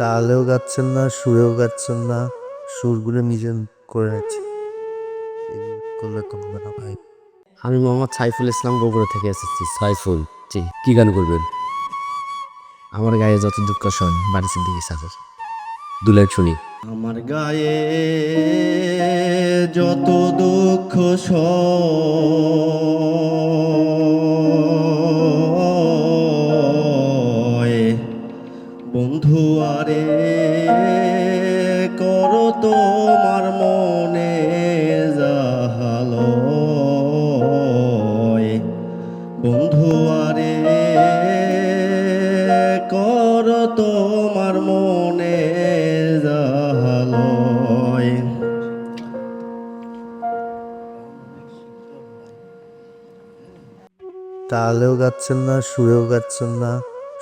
তালেও গাচ্ছেন না সুরেও গাচ্ছেন না সুরগুলো নিজে করে করলে কমবে না ভাই। আমি মোহাম্মদ সাইফুল ইসলাম বগুড়া থেকে এসেছি। সাইফুল জি কি গান করবেন? আমার গায়ে যত দুঃখ সন বাড়ি সিদ্দিকি সাজের দু লাইন শুনি। আমার গায়ে যত দুঃখ সয় আরে কর তোমার মনে জাহালয় বন্ধু আরে কর তোমার মনে জাহালয় তালেও গাচ্ছেন না, সুরেও গাচ্ছেন না,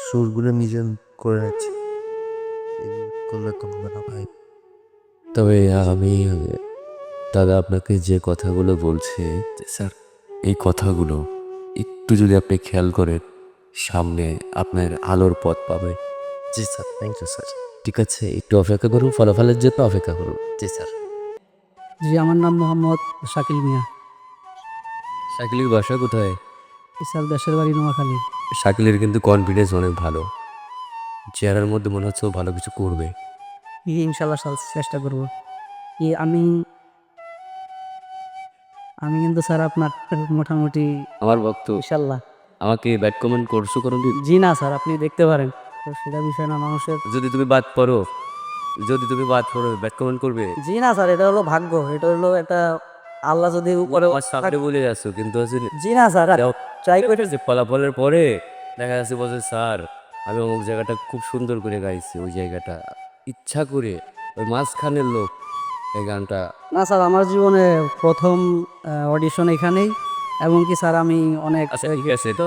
সুরগুলো নিজে করে আছে করলে কমবে না ভাই তবে আমি দাদা আপনাকে যে কথাগুলো বলছে স্যার। এই কথাগুলো একটু যদি আপনি খেয়াল করেন সামনে আপনার আলোর পথ পাবে। জি স্যার থ্যাংক ইউ স্যার ঠিক আছে একটু অপেক্ষা করুন ফলাফলের জন্য অপেক্ষা করুন। জি স্যার। জি আমার নাম মোহাম্মদ শাকিল মিয়া। শাকিলের বাসা কোথায়? স্যার দেশের বাড়ি নোয়াখালী। শাকিলের কিন্তু কনফিডেন্স অনেক ভালো। চেহারার মধ্যে মনে হচ্ছে ও ভালো কিছু করবে। ইনশাল্লাহ চেষ্টা করব। ই আমি আমি কিন্তু স্যার আপনার মোটামুটি আমার ভক্ত। ইনশাল্লাহ। আমাকে ব্যাড কমেন্ট করছ কারণ জি না স্যার আপনি দেখতে পারেন। তো সেটা বিষয় না মানুষের যদি তুমি বাদ পড়ো যদি তুমি বাদ পড়ো ব্যাড কমেন্ট করবে? জি না স্যার এটা হলো ভাগ্য এটা হলো একটা আল্লাহ যদি উপরে সামনে বলে যাচ্ছ কিন্তু জি না স্যার ট্রাই করে যে ফলাফলের পরে দেখা যাচ্ছে বলছে স্যার আমি অমুক জায়গাটা খুব সুন্দর করে গাইছি ওই জায়গাটা। ইচ্ছা করে ওই মাঝখানের লোক এই গানটা না স্যার আমার জীবনে প্রথম অডিশন এখানেই এবং কি স্যার আমি অনেক আচ্ছা ঠিক আছে তো?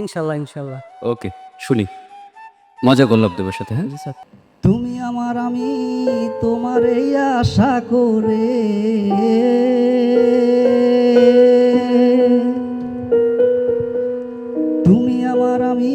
ইনশাল্লাহ ইনশাল্লাহ। ওকে শুনি। মজা করলাম তোমার সাথে হ্যাঁ? স্যার। তুমি আমার আমি তোমার এই আশা করে তুমি আমার আমি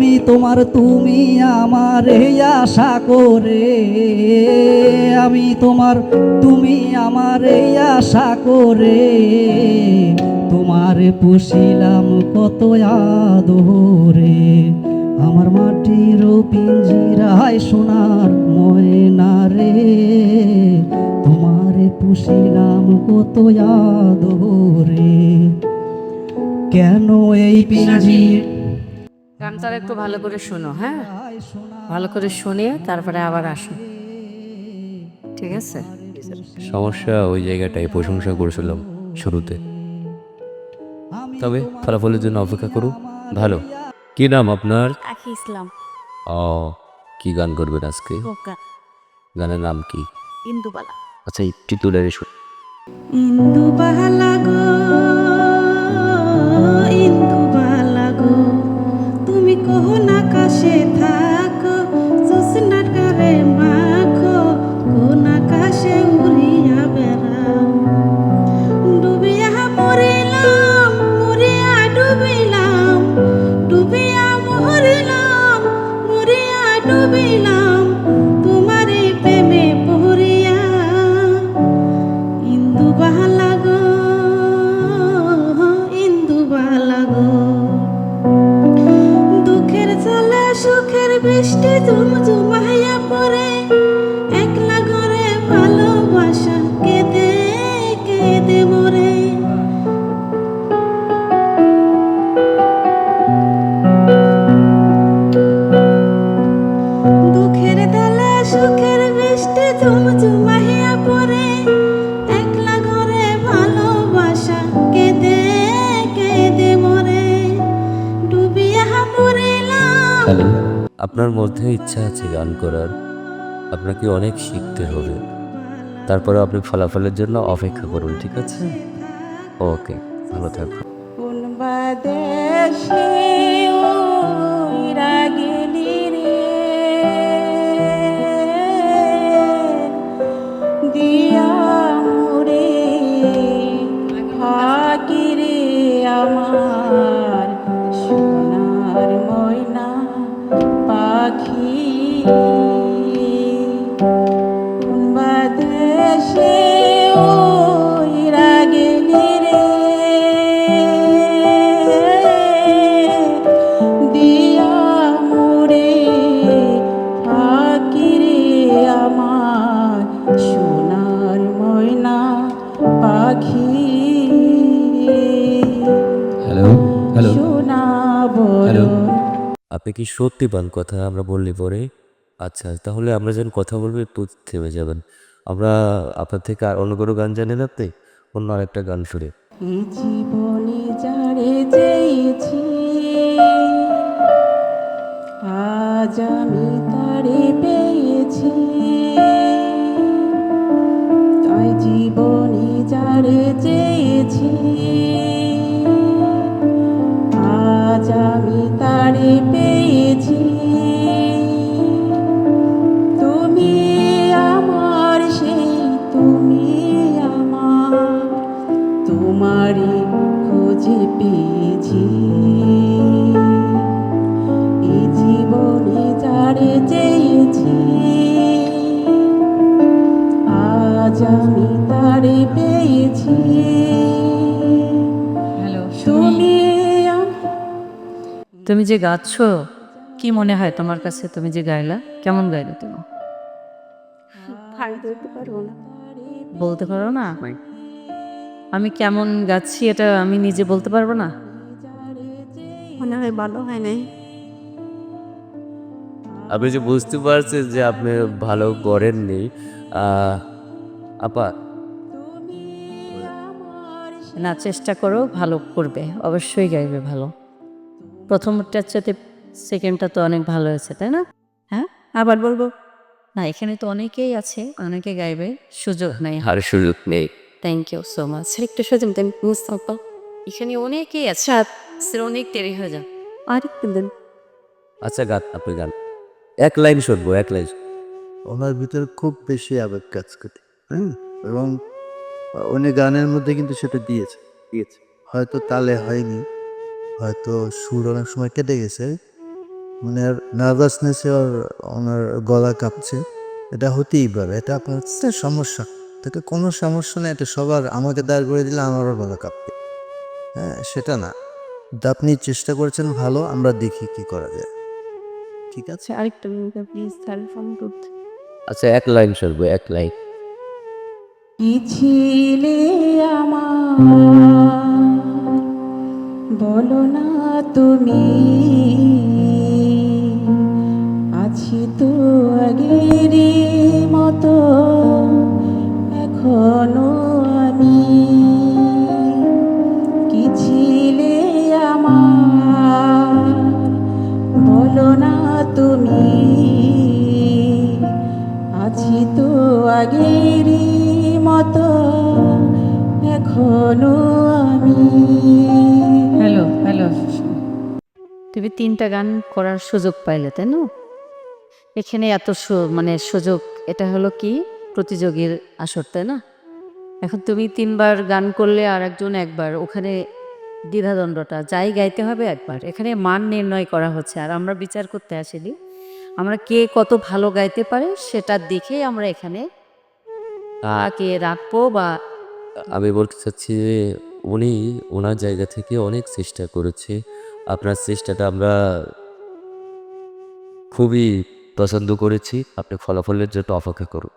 আমি তোমার, তুমি আমার আশা করে। আমি তোমার, তুমি আমার আশা করে। তোমারে পুষিলাম কত আদরে। আমার মাটির পিঞ্জিরায় সোনার ময়না রে তোমারে পুষিলাম কত আদরে। কেন এই পিঞ্জির গানটা একটু ভালো করে শোনো হ্যাঁ? ভালো করে শুনিয়ে তারপরে আবার আসো। ঠিক আছে? সমস্যা ওই জায়গাটায় প্রশংসা করেছিলাম শুরুতে। তবে ফলাফলের জন্য অপেক্ষা করুন। ভালো। কি নাম আপনার? আখি ইসলাম। ও কি গান করবেন আজকে? গানের নাম কি? ইন্দুবালা। আচ্ছা একটু তুলে শুন ইন্দুবালা গো। আকাশে থাকো। আপনার মধ্যে ইচ্ছা আছে গান করার, আপনাকে অনেক শিখতে হবে। তারপরে আপনি ফলাফলের জন্য অপেক্ষা করুন, ঠিক আছে? ওকে, ভালো থাকুন। হ্যালো হ্যালো আপনি কি সত্যি পান কথা আমরা বললি পরে? আচ্ছা তাহলে আমরা যেন কথা বলব একটু থেমে যাবেন। আমরা আপনার থেকে আর অন্য কোনো গান জানেন আপনি? অন্য আরেকটা গান শুনে। এই জীবনে যারে চেয়েছি আজ আমি তারে পেয়েছি। তাই জীবনে যারে চেয়েছি আমি তারে পেয়েছি। তুমি আমার সেই, তুমি আমার, তোমারই খুঁজে পেয়েছি। এই জীবনে যারে চেয়েছি, আজ আমি তারে পেয়েছি। তুমি যে গাচ্ছ কি মনে হয় তোমার কাছে তুমি যে গাইলা? কেমন গাইলে তুমি? বলতে পারো না? আমি কেমন গাচ্ছি এটা আমি নিজে বলতে পারব না? মনে হয় ভালো হয় নাই। আপনি যে বুঝতে পারছেন যে আপনি ভালো করেননি আপা। না চেষ্টা করো ভালো করবে। অবশ্যই গাইবে ভালো। প্রথমটার সাথে সেকেন্ডটা তো অনেক ভালো হয়েছে তাই না? হ্যাঁ? আবার বলব? না এখানে তো অনেকেই আছে অনেকে গাইবে সুযোগ নেই। আর সুযোগ নেই। থ্যাংক ইউ সো মাচ একটু সুযোগ দেন মুস্তাফা। এখানে অনেকেই আছে স্যার অনেক দেরি হয়ে যান আর একটু দেন। আচ্ছা গান আপনি গান। এক লাইন শুনব এক লাইন ওনার ভিতরে খুব বেশি আবেগ কাজ করে হ্যাঁ এবং উনি গানের মধ্যে কিন্তু সেটা দিয়েছে দিয়েছে। হয়তো তালে হয়নি হয়তো সুর অনেক সময় কেটে গেছে। মানে নার্ভাসনেসে ওর ওনার গলা কাঁপছে। এটা হতেই পারে এটা আপনার হচ্ছে সমস্যা। এটা কোনো সমস্যা নেই এটা সবার আমাকে দাঁড় করে দিলে আমারও গলা কাঁপবে। হ্যাঁ সেটা না। আপনি চেষ্টা করেছেন ভালো আমরা দেখি কি করা যায়। ঠিক আছে আরেকটা মিনিট প্লিজ স্যার ফোন করতে। আচ্ছা এক লাইন সরবো এক লাইন। কি ছিলে আমার বলো না তুমি। আছি তো আগের মতো এখনও তুমি তিনটা গান করার সুযোগ পাইলে, তাই না? এখানে এত মানে সুযোগ, এটা হলো কি? প্রতিযোগীর আসর, তাই না? এখন তুমি তিনবার গান করলে আর একজন একবার, ওখানে দ্বিধাদণ্ডটা যাই গাইতে হবে একবার। এখানে মান নির্ণয় করা হচ্ছে, আর আমরা বিচার করতে আসিনি। আমরা কে কত ভালো গাইতে পারে সেটা দেখেই আমরা এখানে কে রাখব বা আমি বলতে চাচ্ছি যে উনি ওনার জায়গা থেকে অনেক চেষ্টা করেছে। আপনার চেষ্টাটা আমরা খুবই পছন্দ করেছি। আপনি ফলাফলের জন্য অপেক্ষা করুন।